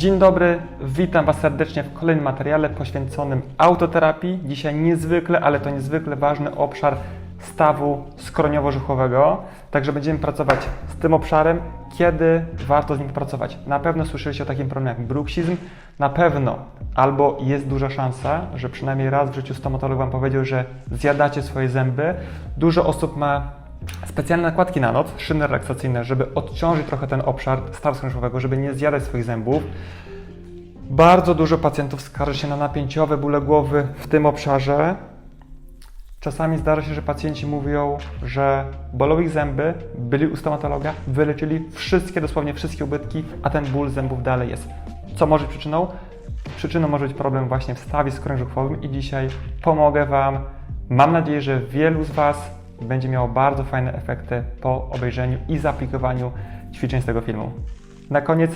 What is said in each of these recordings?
Dzień dobry, witam Was serdecznie w kolejnym materiale poświęconym autoterapii. Dzisiaj niezwykle, ale to niezwykle ważny obszar stawu skroniowo-żuchowego. Także będziemy pracować z tym obszarem, kiedy warto z nim pracować. Na pewno słyszeliście o takim problemie jak bruksizm. Na pewno albo jest duża szansa, że przynajmniej raz w życiu stomatolog Wam powiedział, że zjadacie swoje zęby. Dużo osób ma specjalne nakładki na noc, szyny relaksacyjne, żeby odciążyć trochę ten obszar stawu skroniowego, żeby nie zjadać swoich zębów. Bardzo dużo pacjentów skarży się na napięciowe bóle głowy w tym obszarze. Czasami zdarza się, że pacjenci mówią, że bolą ich zęby, byli u stomatologa, wyleczyli wszystkie, dosłownie wszystkie ubytki, a ten ból zębów dalej jest. Co może być przyczyną? Przyczyną może być problem właśnie w stawie skroń-żuchwowym i dzisiaj pomogę Wam. Mam nadzieję, że wielu z Was będzie miało bardzo fajne efekty po obejrzeniu i zaaplikowaniu ćwiczeń z tego filmu. Na koniec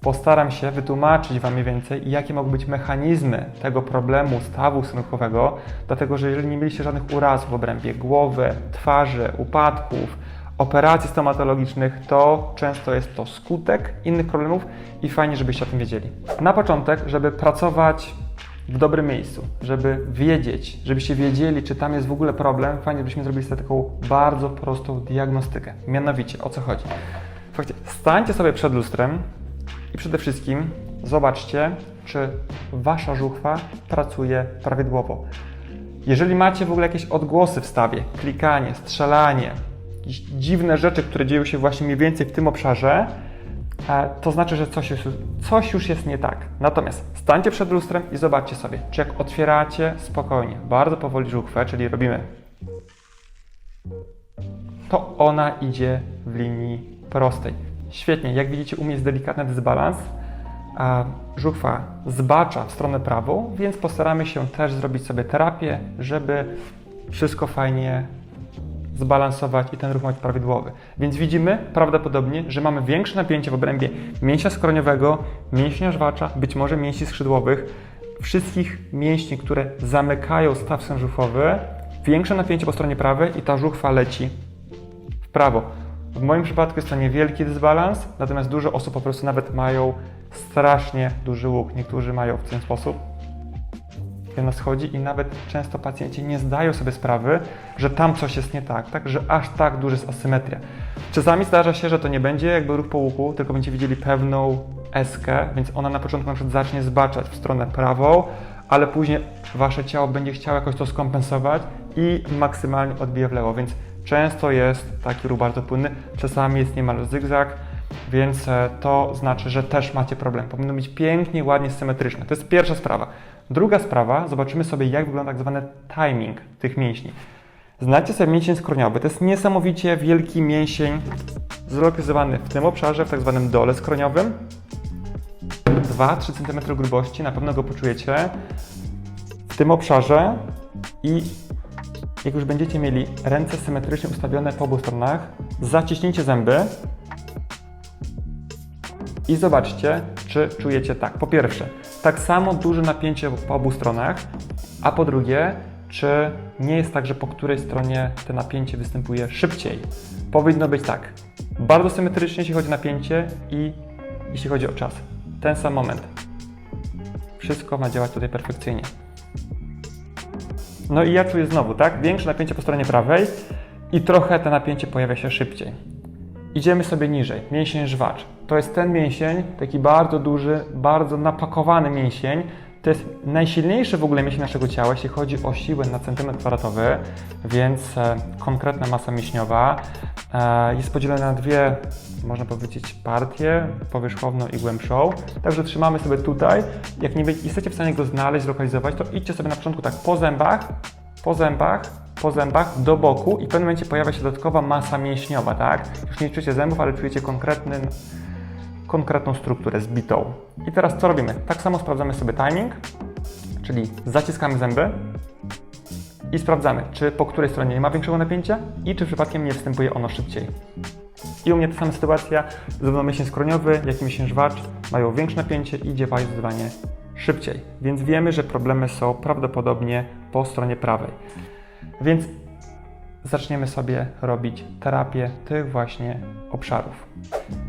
postaram się wytłumaczyć Wam mniej więcej, jakie mogą być mechanizmy tego problemu stawu skroniochowego, dlatego że jeżeli nie mieliście żadnych urazów w obrębie głowy, twarzy, upadków, operacji stomatologicznych, to często jest to skutek innych problemów i fajnie, żebyście o tym wiedzieli. Na początek, żeby pracować w dobrym miejscu, żeby wiedzieć, żebyście wiedzieli, czy tam jest w ogóle problem, fajnie, żebyśmy zrobili sobie taką bardzo prostą diagnostykę. Mianowicie, o co chodzi? Słuchajcie, stańcie sobie przed lustrem i przede wszystkim zobaczcie, czy wasza żuchwa pracuje prawidłowo. Jeżeli macie w ogóle jakieś odgłosy w stawie, klikanie, strzelanie, jakieś dziwne rzeczy, które dzieją się właśnie mniej więcej w tym obszarze, to znaczy, że coś, jest, coś już jest nie tak. Natomiast stańcie przed lustrem i zobaczcie sobie, czy jak otwieracie spokojnie, bardzo powoli żuchwę, czyli robimy, to ona idzie w linii prostej. Świetnie, jak widzicie, u mnie jest delikatny dysbalans, a żuchwa zbacza w stronę prawą, więc postaramy się też zrobić sobie terapię, żeby wszystko fajnie zbalansować i ten ruch mieć prawidłowy. Więc widzimy prawdopodobnie, że mamy większe napięcie w obrębie mięśnia skroniowego, mięśnia żwacza, być może mięśni skrzydłowych, wszystkich mięśni, które zamykają staw sężuchowy, większe napięcie po stronie prawej i ta żuchwa leci w prawo. W moim przypadku jest to niewielki dysbalans, natomiast dużo osób po prostu nawet mają strasznie duży łuk. Niektórzy mają w ten sposób, i ona schodzi i nawet często pacjenci nie zdają sobie sprawy, że tam coś jest nie tak, tak? że aż tak duża jest asymetria. Czasami zdarza się, że to nie będzie jakby ruch po łuku, tylko będziecie widzieli pewną eskę, więc ona na początku na przykład zacznie zbaczać w stronę prawą, ale później wasze ciało będzie chciało jakoś to skompensować i maksymalnie odbije w lewo, więc często jest taki ruch bardzo płynny, czasami jest niemal zygzak, więc e, to znaczy, że też macie problem. Powinno być pięknie, ładnie, symetryczne. To jest pierwsza sprawa. Druga sprawa, zobaczymy sobie, jak wygląda tak zwany timing tych mięśni. Znajdźcie sobie mięsień skroniowy. To jest niesamowicie wielki mięsień zlokalizowany w tym obszarze, w tak zwanym dole skroniowym. 2-3 cm grubości, na pewno go poczujecie w tym obszarze i jak już będziecie mieli ręce symetrycznie ustawione po obu stronach, zaciśnijcie zęby i zobaczcie, czy czujecie tak. Po pierwsze, tak samo duże napięcie po obu stronach, a po drugie, czy nie jest tak, że po której stronie to napięcie występuje szybciej. Powinno być tak. Bardzo symetrycznie, jeśli chodzi o napięcie i jeśli chodzi o czas. Ten sam moment. Wszystko ma działać tutaj perfekcyjnie. No i ja czuję znowu, tak? Większe napięcie po stronie prawej i trochę to napięcie pojawia się szybciej. Idziemy sobie niżej. Mięsień żwacz. To jest ten mięsień, taki bardzo duży, bardzo napakowany mięsień. To jest najsilniejszy w ogóle mięsień naszego ciała, jeśli chodzi o siłę na centymetr kwadratowy, więc e, konkretna masa mięśniowa e, jest podzielona na dwie, można powiedzieć, partie, powierzchowną i głębszą. Także trzymamy sobie tutaj. Jak nie jesteście w stanie go znaleźć, zlokalizować, to idźcie sobie na początku tak po zębach, po zębach, po zębach do boku i w pewnym momencie pojawia się dodatkowa masa mięśniowa, tak? Już nie czujecie zębów, ale czujecie konkretny, konkretną strukturę zbitą. I teraz co robimy? Tak samo sprawdzamy sobie timing, czyli zaciskamy zęby i sprawdzamy, czy po której stronie nie ma większego napięcia i czy przypadkiem nie występuje ono szybciej. I u mnie ta sama sytuacja, zarówno mięsień skroniowy, jak i mięsień żwacz mają większe napięcie i działają zdecydowanie szybciej. Więc wiemy, że problemy są prawdopodobnie po stronie prawej. Więc zaczniemy sobie robić terapię tych właśnie obszarów.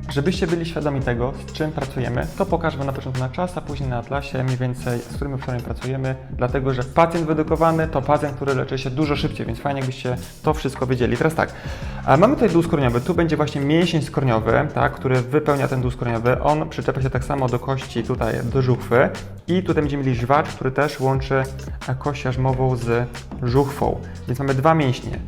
Żebyście byli świadomi tego, z czym pracujemy, to pokażę Wam na początku na czas, a później na atlasie mniej więcej, z którym obszarem pracujemy, dlatego że pacjent wyedukowany to pacjent, który leczy się dużo szybciej, więc fajnie jakbyście to wszystko wiedzieli. Teraz tak, mamy tutaj dół skroniowy, tu będzie właśnie mięsień skroniowy, tak, który wypełnia ten dół skroniowy, on przyczepia się tak samo do kości tutaj, do żuchwy. I tutaj będziemy mieli żwacz, który też łączy e, kość jarzmową z żuchwą, więc mamy dwa mięśnie,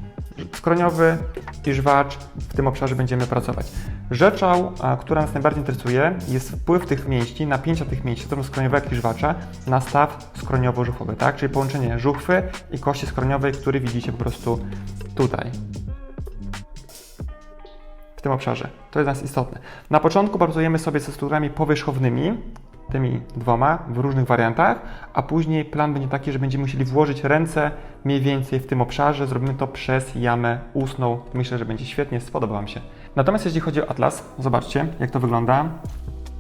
skroniowy i żwacz, w tym obszarze będziemy pracować. Rzeczą, która nas najbardziej interesuje, jest wpływ tych mięśni, napięcia tych mięśni, zarówno skroniowego, jak i żwacza, na staw skroniowo-żuchwowy, tak? Czyli połączenie żuchwy i kości skroniowej, który widzicie po prostu tutaj. W tym obszarze. To jest nas istotne. Na początku pracujemy sobie ze strukturami powierzchownymi, tymi dwoma w różnych wariantach, a później plan będzie taki, że będziemy musieli włożyć ręce mniej więcej w tym obszarze. Zrobimy to przez jamę ustną. Myślę, że będzie świetnie, spodoba Wam się. Natomiast jeśli chodzi o atlas, zobaczcie jak to wygląda.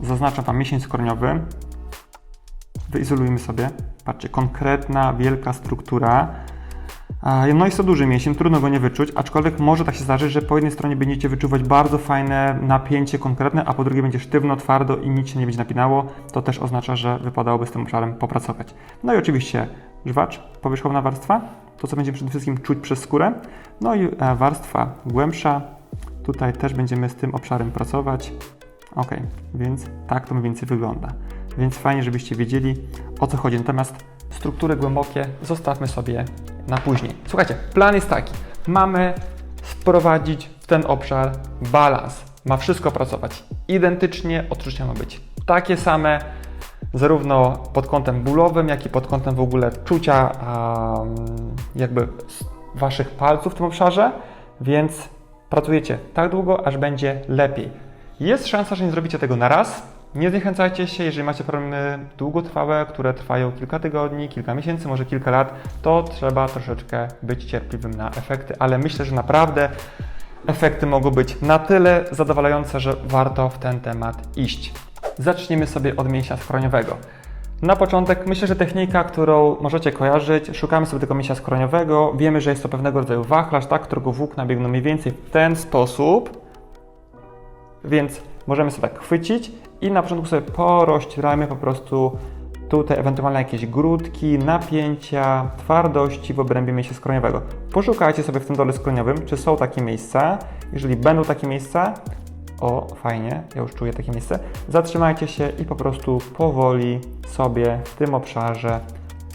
Zaznaczam Wam mięsień skroniowy. Wyizolujmy sobie. Patrzcie, konkretna, wielka struktura. No jest to duży mięsień, trudno go nie wyczuć, aczkolwiek może tak się zdarzyć, że po jednej stronie będziecie wyczuwać bardzo fajne napięcie konkretne, a po drugiej będzie sztywno, twardo i nic się nie będzie napinało. To też oznacza, że wypadałoby z tym obszarem popracować. No i oczywiście żwacz, powierzchowna warstwa, to co będziemy przede wszystkim czuć przez skórę. No i e, warstwa głębsza, tutaj też będziemy z tym obszarem pracować. Ok, więc tak to mniej więcej wygląda. Więc fajnie, żebyście wiedzieli o co chodzi. Natomiast struktury głębokie zostawmy sobie na później. Słuchajcie, plan jest taki. Mamy wprowadzić w ten obszar balans. Ma wszystko pracować identycznie, odczucia ma być takie same, zarówno pod kątem bólowym, jak i pod kątem w ogóle czucia um, jakby waszych palców w tym obszarze, więc pracujecie tak długo, aż będzie lepiej. Jest szansa, że nie zrobicie tego na raz. Nie zniechęcajcie się, jeżeli macie problemy długotrwałe, które trwają kilka tygodni, kilka miesięcy, może kilka lat, to trzeba troszeczkę być cierpliwym na efekty, ale myślę, że naprawdę efekty mogą być na tyle zadowalające, że warto w ten temat iść. Zacznijmy sobie od mięśnia skroniowego. Na początek myślę, że technika, którą możecie kojarzyć, szukamy sobie tego mięśnia skroniowego, wiemy, że jest to pewnego rodzaju wachlarz, tak, którego włókna biegną mniej więcej w ten sposób, więc możemy sobie tak chwycić i na początku sobie porozcierajmy po prostu tutaj ewentualnie jakieś grudki, napięcia, twardości w obrębie mięśnia skroniowego. Poszukajcie sobie w tym dole skroniowym, czy są takie miejsca. Jeżeli będą takie miejsca, o fajnie, ja już czuję takie miejsce, zatrzymajcie się i po prostu powoli sobie w tym obszarze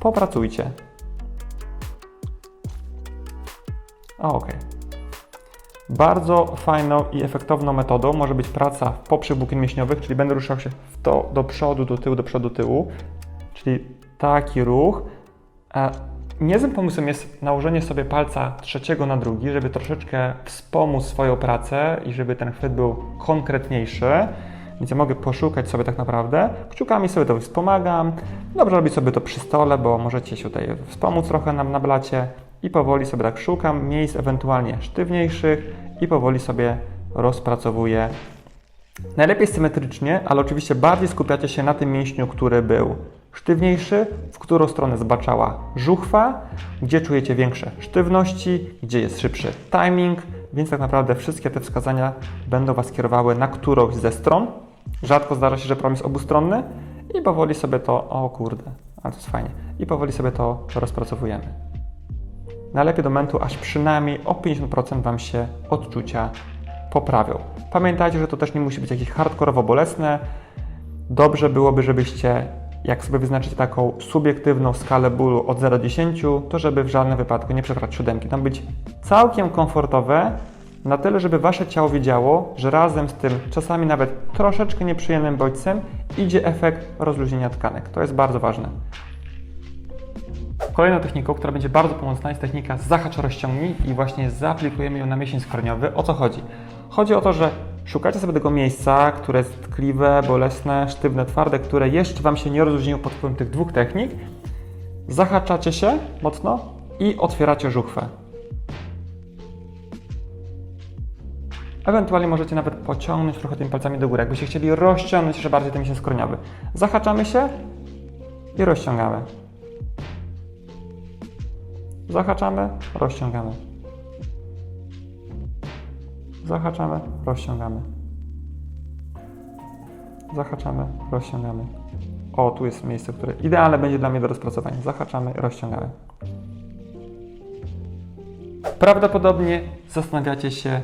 popracujcie. O, okej. Bardzo fajną i efektowną metodą może być praca w poprzek włókien mięśniowych, czyli będę ruszał się w to do przodu, do tyłu, do przodu, do tyłu, czyli taki ruch. Niezłym pomysłem jest nałożenie sobie palca trzeciego na drugi, żeby troszeczkę wspomóc swoją pracę i żeby ten chwyt był konkretniejszy. Więc ja mogę poszukać sobie tak naprawdę. Kciukami sobie to wspomagam. Dobrze robić sobie to przy stole, bo możecie się tutaj wspomóc trochę na, na blacie. I powoli sobie tak szukam miejsc ewentualnie sztywniejszych i powoli sobie rozpracowuję. Najlepiej symetrycznie, ale oczywiście bardziej skupiacie się na tym mięśniu, który był sztywniejszy, w którą stronę zbaczała żuchwa, gdzie czujecie większe sztywności, gdzie jest szybszy timing, więc tak naprawdę wszystkie te wskazania będą Was kierowały na którąś ze stron. Rzadko zdarza się, że problem jest obustronny i powoli sobie to, o kurde, ale to jest fajnie, i powoli sobie to rozpracowujemy. Najlepiej do momentu, aż przynajmniej o 50% Wam się odczucia poprawią. Pamiętajcie, że to też nie musi być jakieś hardkorowo bolesne. Dobrze byłoby, żebyście, jak sobie wyznaczycie taką subiektywną skalę bólu od 0 do 10, to żeby w żadnym wypadku nie przekraczać siódemki. Tam być całkiem komfortowe, na tyle, żeby Wasze ciało wiedziało, że razem z tym, czasami nawet troszeczkę nieprzyjemnym bodźcem, idzie efekt rozluźnienia tkanek. To jest bardzo ważne. Kolejną techniką, która będzie bardzo pomocna, jest technika zahacz rozciągnij i właśnie zaaplikujemy ją na mięsień skroniowy. O co chodzi? Chodzi o to, że szukacie sobie tego miejsca, które jest tkliwe, bolesne, sztywne, twarde, które jeszcze Wam się nie rozluźniło pod wpływem tych dwóch technik. Zahaczacie się mocno i otwieracie żuchwę. Ewentualnie możecie nawet pociągnąć trochę tymi palcami do góry, jakbyście chcieli rozciągnąć jeszcze bardziej ten mięsień skroniowy. Zahaczamy się i rozciągamy. Zahaczamy, rozciągamy. Zahaczamy, rozciągamy. zahaczamy, rozciągamy. O, tu jest miejsce, które idealne będzie dla mnie do rozpracowania. Zahaczamy, rozciągamy. Prawdopodobnie zastanawiacie się,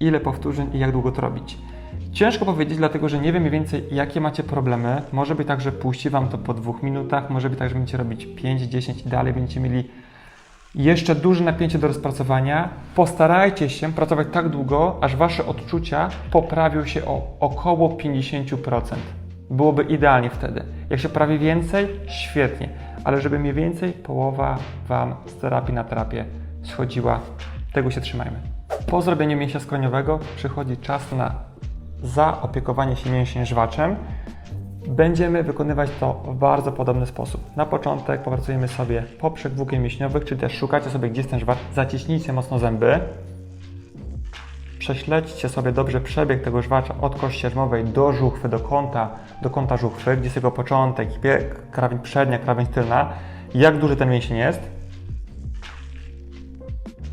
ile powtórzeń i jak długo to robić. Ciężko powiedzieć, dlatego że nie wiem mniej więcej, jakie macie problemy. Może być tak, że puści Wam to po dwóch minutach, może być tak, że będziecie robić 5-10 i dalej będziecie mieli jeszcze duże napięcie do rozpracowania. Postarajcie się pracować tak długo, aż Wasze odczucia poprawią się o około 50%. Byłoby idealnie wtedy. Jak się prawie więcej, świetnie, ale żeby mniej więcej połowa Wam z terapii na terapię schodziła, tego się trzymajmy. Po zrobieniu mięśnia skroniowego przychodzi czas na zaopiekowanie się mięśniem żwaczem. Będziemy wykonywać to w bardzo podobny sposób. Na początek popracujemy sobie poprzek włókien mięśniowych, czyli też szukacie sobie, gdzie jest ten żwacz, zaciśnijcie mocno zęby. Prześledźcie sobie dobrze przebieg tego żwacza od kości siermowej do żuchwy, do kąta, do kąta żuchwy, gdzie jest jego początek, krawędź przednia, krawędź tylna. Jak duży ten mięsień jest.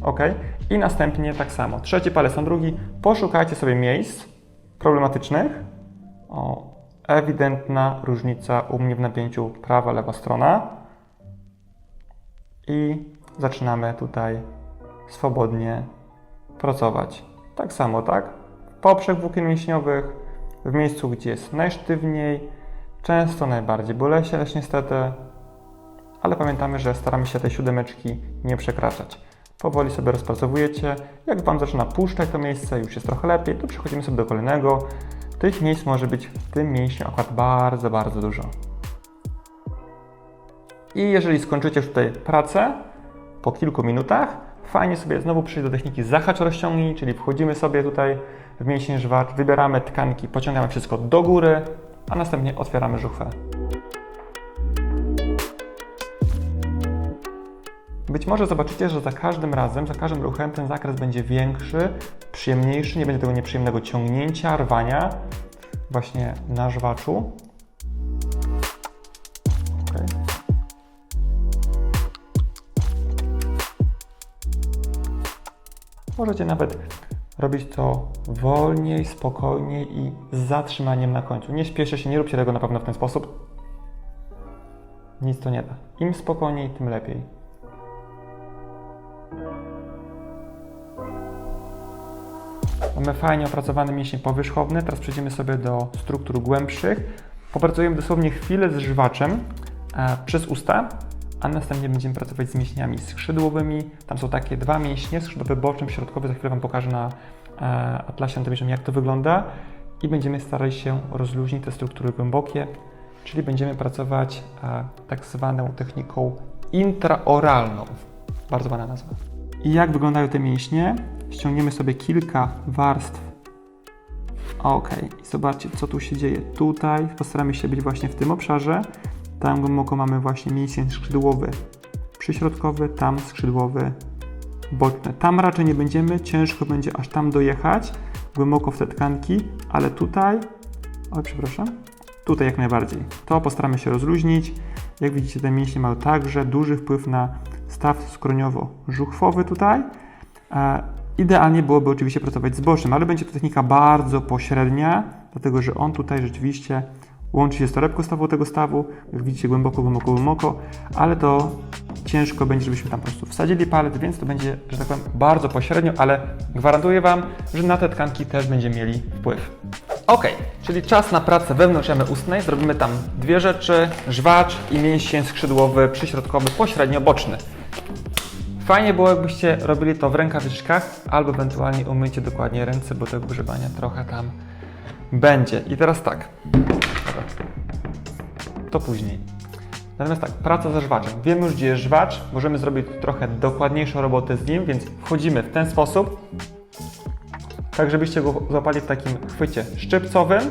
Ok. I następnie tak samo. Trzeci palec na drugi. Poszukajcie sobie miejsc problematycznych. O, ewidentna różnica u mnie w napięciu prawa, lewa strona. I zaczynamy tutaj swobodnie pracować. Tak samo, tak? Poprzek włókien mięśniowych, w miejscu, gdzie jest najsztywniej, często najbardziej boleśnie, niestety, ale pamiętamy, że staramy się tej siódemeczki nie przekraczać. Powoli sobie rozpracowujecie. Jak Wam zaczyna puszczać to miejsce, już jest trochę lepiej, to przechodzimy sobie do kolejnego. Tych miejsc może być w tym mięśniu akurat bardzo, bardzo dużo. I jeżeli skończycie już tutaj pracę po kilku minutach, fajnie sobie znowu przejść do techniki zahacz rozciągnij, czyli wchodzimy sobie tutaj w mięsień żwacz, wybieramy tkanki, pociągamy wszystko do góry, a następnie otwieramy żuchwę. Być może zobaczycie, że za każdym razem, za każdym ruchem ten zakres będzie większy, przyjemniejszy, nie będzie tego nieprzyjemnego ciągnięcia, rwania właśnie na żwaczu. Okej. Możecie nawet robić to wolniej, spokojniej i z zatrzymaniem na końcu. Nie śpieszę się, nie róbcie tego na pewno w ten sposób. Nic to nie da. Im spokojniej, tym lepiej. Mamy fajnie opracowany mięsień powierzchowny. Teraz przejdziemy sobie do struktur głębszych. Popracujemy dosłownie chwilę z żwaczem e, przez usta, a następnie będziemy pracować z mięśniami skrzydłowymi. Tam są takie dwa mięśnie, skrzydłowy boczny, środkowy. Za chwilę Wam pokażę na e, atlasie anatomicznym, jak to wygląda. I będziemy starali się rozluźnić te struktury głębokie, czyli będziemy pracować e, tak zwaną techniką intraoralną. Bardzo ładna nazwa. I jak wyglądają te mięśnie? Ściągniemy sobie kilka warstw. Ok, i zobaczcie, co tu się dzieje. Tutaj postaramy się być właśnie w tym obszarze. Tam głęboko mamy właśnie mięsień skrzydłowy przyśrodkowy, tam skrzydłowy boczny. Tam raczej nie będziemy, ciężko będzie aż tam dojechać, głęboko w te tkanki, ale tutaj, oj przepraszam, tutaj jak najbardziej. To postaramy się rozluźnić. Jak widzicie, te mięśnie mają także duży wpływ na staw skroniowo-żuchwowy tutaj. E, Idealnie byłoby oczywiście pracować z bocznym, ale będzie to technika bardzo pośrednia, dlatego że on tutaj rzeczywiście łączy się z torebką stawą tego stawu, jak widzicie głęboko, głęboko, głęboko, ale to ciężko będzie, żebyśmy tam po prostu wsadzili palec, więc to będzie, że tak powiem, bardzo pośrednio, ale gwarantuję Wam, że na te tkanki też będziemy mieli wpływ. Ok, czyli czas na pracę wewnątrz jamy ustnej. Zrobimy tam dwie rzeczy, żwacz i mięsień skrzydłowy, przyśrodkowy, pośrednio boczny. Fajnie było, jakbyście robili to w rękawiczkach, albo ewentualnie umyjcie dokładnie ręce, bo tego używania trochę tam będzie. I teraz tak. To później. Natomiast tak, praca ze żwaczem. Wiemy już, gdzie jest żwacz, możemy zrobić trochę dokładniejszą robotę z nim, więc wchodzimy w ten sposób, tak żebyście go złapali w takim chwycie szczypcowym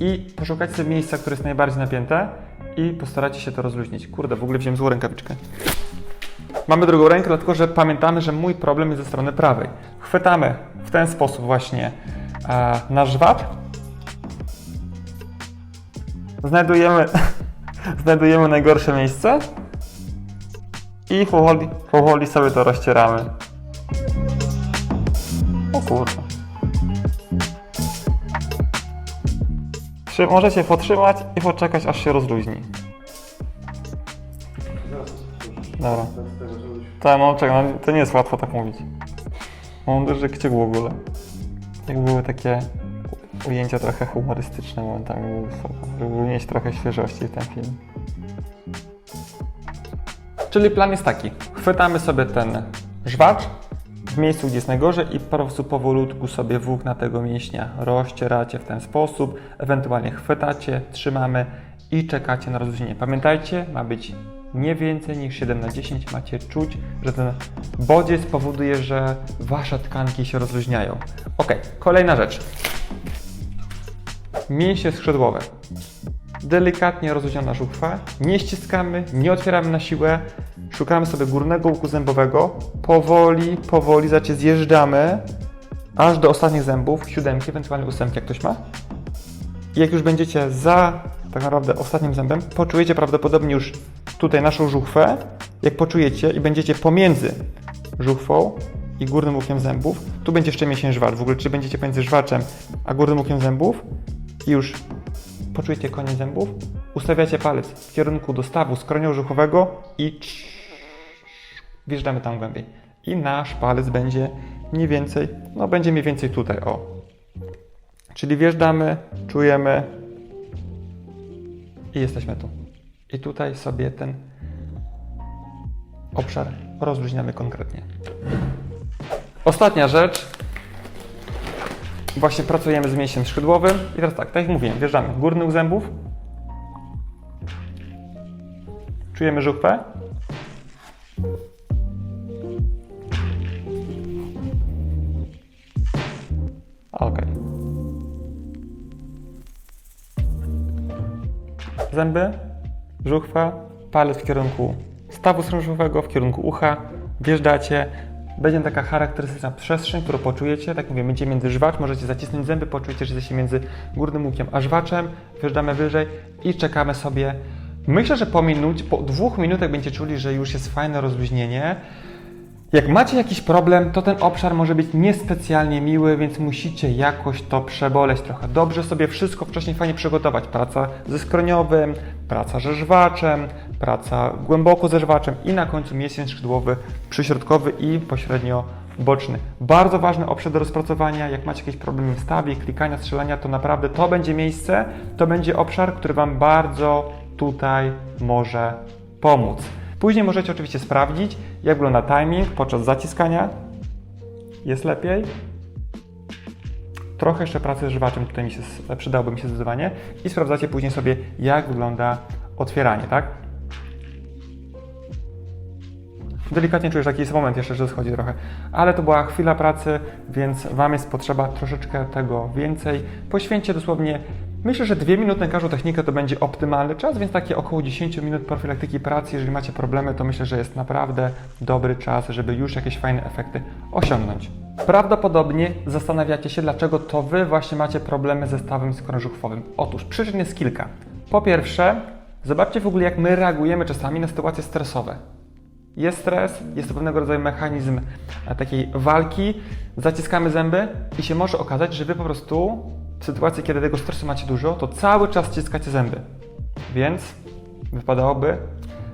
i poszukać sobie miejsca, które jest najbardziej napięte i postaracie się to rozluźnić. Kurde, w ogóle wziąłem złą rękawiczkę. Mamy drugą rękę, dlatego że pamiętamy, że mój problem jest ze strony prawej. Chwytamy w ten sposób właśnie e, nasz żwacz. Znajdujemy, znajdujemy najgorsze miejsce i powoli, powoli sobie to rozcieramy. O kurwa. Czy możecie potrzymać i poczekać, aż się rozluźni. Dobra. Tak, no czekaj, no, to nie jest łatwo tak mówić. Mam duży kciuk w ogóle. Jak były takie ujęcia trochę humorystyczne momentami, żeby wnieść trochę świeżości w ten film. Czyli plan jest taki. Chwytamy sobie ten żwacz w miejscu, gdzie jest najgorzej i po prostu powolutku sobie włókna tego mięśnia rozcieracie w ten sposób, ewentualnie chwytacie, trzymamy i czekacie na rozluźnienie. Pamiętajcie, ma być nie więcej niż 7 na 10. Macie czuć, że ten bodziec powoduje, że wasze tkanki się rozluźniają. Ok, kolejna rzecz. Mięśnie skrzydłowe delikatnie rozluźniona żuchwa, nie ściskamy, nie otwieramy na siłę, szukamy sobie górnego łuku zębowego, powoli, powoli, zacie zjeżdżamy aż do ostatnich zębów, siódemki, ewentualnie ósemki, jak ktoś ma. I jak już będziecie za tak naprawdę ostatnim zębem, poczujecie prawdopodobnie już tutaj naszą żuchwę. Jak poczujecie i będziecie pomiędzy żuchwą i górnym łukiem zębów, tu będzie jeszcze mięsień żwacz. W ogóle, czy będziecie pomiędzy żwaczem a górnym łukiem zębów i już poczujecie koniec zębów, ustawiacie palec w kierunku dostawu skroniowo-żuchowego i wjeżdżamy tam głębiej. I nasz palec będzie mniej więcej, no będzie mniej więcej tutaj, o. Czyli wjeżdżamy, czujemy i jesteśmy tu. I tutaj sobie ten obszar rozluźniamy konkretnie. Ostatnia rzecz. Właśnie pracujemy z mięsiem skrzydłowym. I teraz tak, tak jak mówiłem, wjeżdżamy w górny łuk zębów. Czujemy żuchwę. Zęby, żuchwa, palec w kierunku stawu skrążowego, w kierunku ucha. Wjeżdżacie. Będzie taka charakterystyczna przestrzeń, którą poczujecie. Tak mówię, będzie między żwacz, możecie zacisnąć zęby, poczujecie, że jesteście między górnym łukiem a żwaczem. Wjeżdżamy wyżej i czekamy sobie. Myślę, że po minucie, po dwóch minutach będziecie czuli, że już jest fajne rozluźnienie. Jak macie jakiś problem, to ten obszar może być niespecjalnie miły, więc musicie jakoś to przeboleć trochę. Dobrze sobie wszystko wcześniej fajnie przygotować. Praca ze skroniowym, praca ze żwaczem, praca głęboko ze żwaczem i na końcu mięsień skrzydłowy, przyśrodkowy i pośrednio boczny. Bardzo ważny obszar do rozpracowania. Jak macie jakieś problemy w stawie, klikania, strzelania, to naprawdę to będzie miejsce, to będzie obszar, który Wam bardzo tutaj może pomóc. Później możecie oczywiście sprawdzić, jak wygląda timing podczas zaciskania. Jest lepiej. Trochę jeszcze pracy z żywaczem tutaj mi się, przydałoby mi się zdecydowanie. I sprawdzacie później sobie, jak wygląda otwieranie, tak? Delikatnie czujesz, taki jest moment jeszcze, że schodzi trochę. Ale to była chwila pracy, więc Wam jest potrzeba troszeczkę tego więcej. Poświęćcie dosłownie, myślę, że dwie minuty na każdą technikę to będzie optymalny czas, więc takie około 10 minut profilaktyki pracy. Jeżeli macie problemy, to myślę, że jest naprawdę dobry czas, żeby już jakieś fajne efekty osiągnąć. Prawdopodobnie zastanawiacie się, dlaczego to Wy właśnie macie problemy ze stawem skrążuchwowym. Otóż przyczyn jest kilka. Po pierwsze, zobaczcie w ogóle, jak my reagujemy czasami na sytuacje stresowe. Jest stres, jest to pewnego rodzaju mechanizm e, takiej walki, zaciskamy zęby i się może okazać, że Wy po prostu w sytuacji, kiedy tego stresu macie dużo, to cały czas ściskacie zęby. Więc wypadałoby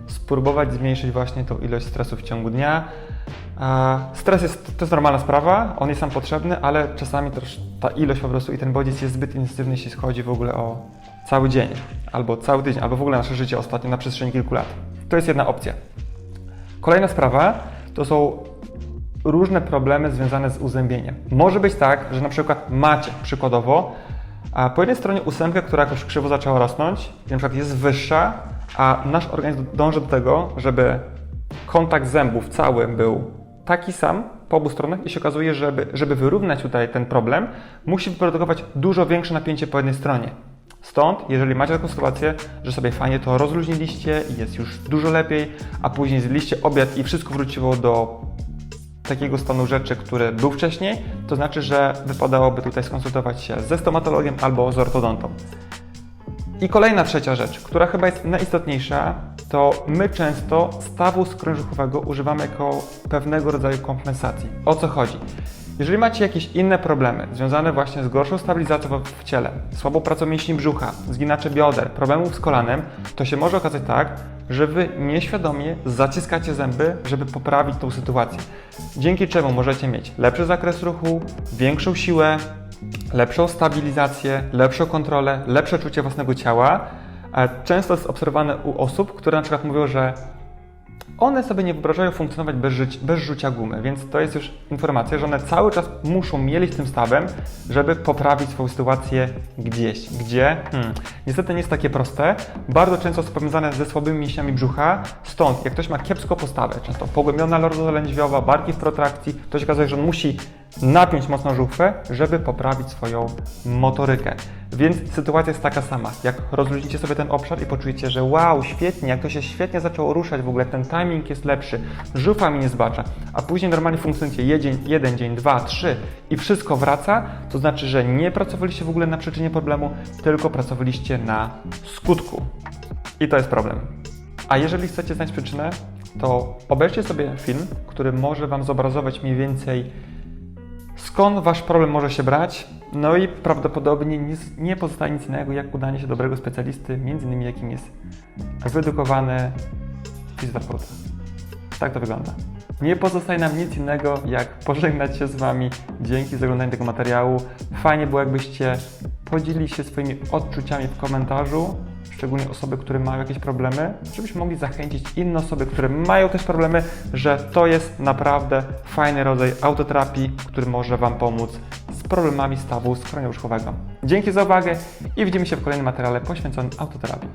spróbować zmniejszyć właśnie tą ilość stresu w ciągu dnia. Stres jest, to jest normalna sprawa, on jest sam potrzebny, ale czasami też ta ilość po prostu i ten bodziec jest zbyt intensywny, jeśli chodzi w ogóle o cały dzień, albo cały tydzień, albo w ogóle nasze życie ostatnio na przestrzeni kilku lat. To jest jedna opcja. Kolejna sprawa to są różne problemy związane z uzębieniem. Może być tak, że na przykład macie przykładowo a po jednej stronie ósemkę, która jakoś krzywo zaczęła rosnąć, i na przykład jest wyższa, a nasz organizm dąży do tego, żeby kontakt zębów cały był taki sam po obu stronach i się okazuje, że żeby, żeby wyrównać tutaj ten problem, musi wyprodukować dużo większe napięcie po jednej stronie. Stąd, jeżeli macie taką sytuację, że sobie fajnie to rozluźniliście i jest już dużo lepiej, a później zjedliście obiad i wszystko wróciło do takiego stanu rzeczy, który był wcześniej, to znaczy, że wypadałoby tutaj skonsultować się ze stomatologiem albo z ortodontą. I kolejna trzecia rzecz, która chyba jest najistotniejsza, to my często stawu skrążuchowego używamy jako pewnego rodzaju kompensacji. O co chodzi? Jeżeli macie jakieś inne problemy związane właśnie z gorszą stabilizacją w ciele, słabą pracą mięśni brzucha, zginacze bioder, problemów z kolanem, to się może okazać tak, że Wy nieświadomie zaciskacie zęby, żeby poprawić tą sytuację. Dzięki czemu możecie mieć lepszy zakres ruchu, większą siłę, lepszą stabilizację, lepszą kontrolę, lepsze czucie własnego ciała. Często jest obserwowane u osób, które na przykład mówią, że one sobie nie wyobrażają funkcjonować bez, żyć, bez rzucia gumy, więc to jest już informacja, że one cały czas muszą mielić tym stawem, żeby poprawić swoją sytuację gdzieś. Gdzie? Hmm. Niestety nie jest takie proste. Bardzo często jest powiązane ze słabymi mięśniami brzucha. Stąd, jak ktoś ma kiepską postawę, często pogłębiona lordoza lędźwiowa, barki w protrakcji, to się okazuje, że on musi napiąć mocno żuchwę, żeby poprawić swoją motorykę. Więc sytuacja jest taka sama. Jak rozluźnicie sobie ten obszar i poczujecie, że wow, świetnie, jak to się świetnie zaczęło ruszać w ogóle, ten timing jest lepszy, żuchwa mi nie zbacza, a później normalnie funkcjonujecie jeden, jeden dzień, dwa, trzy i wszystko wraca, to znaczy, że nie pracowaliście w ogóle na przyczynie problemu, tylko pracowaliście na skutku. I to jest problem. A jeżeli chcecie znać przyczynę, to obejrzcie sobie film, który może Wam zobrazować mniej więcej skąd Wasz problem może się brać, no i prawdopodobnie nie pozostaje nic innego jak udanie się dobrego specjalisty, między innymi jakim jest wyedukowany fizjoterapeuta. Tak to wygląda. Nie pozostaje nam nic innego, jak pożegnać się z Wami. Dzięki za oglądanie tego materiału. Fajnie było, jakbyście podzielili się swoimi odczuciami w komentarzu, szczególnie osoby, które mają jakieś problemy, żebyśmy mogli zachęcić inne osoby, które mają też problemy, że to jest naprawdę fajny rodzaj autoterapii, który może Wam pomóc z problemami stawu skroniowo-brzuchowego. Dzięki za uwagę i widzimy się w kolejnym materiale poświęconym autoterapii.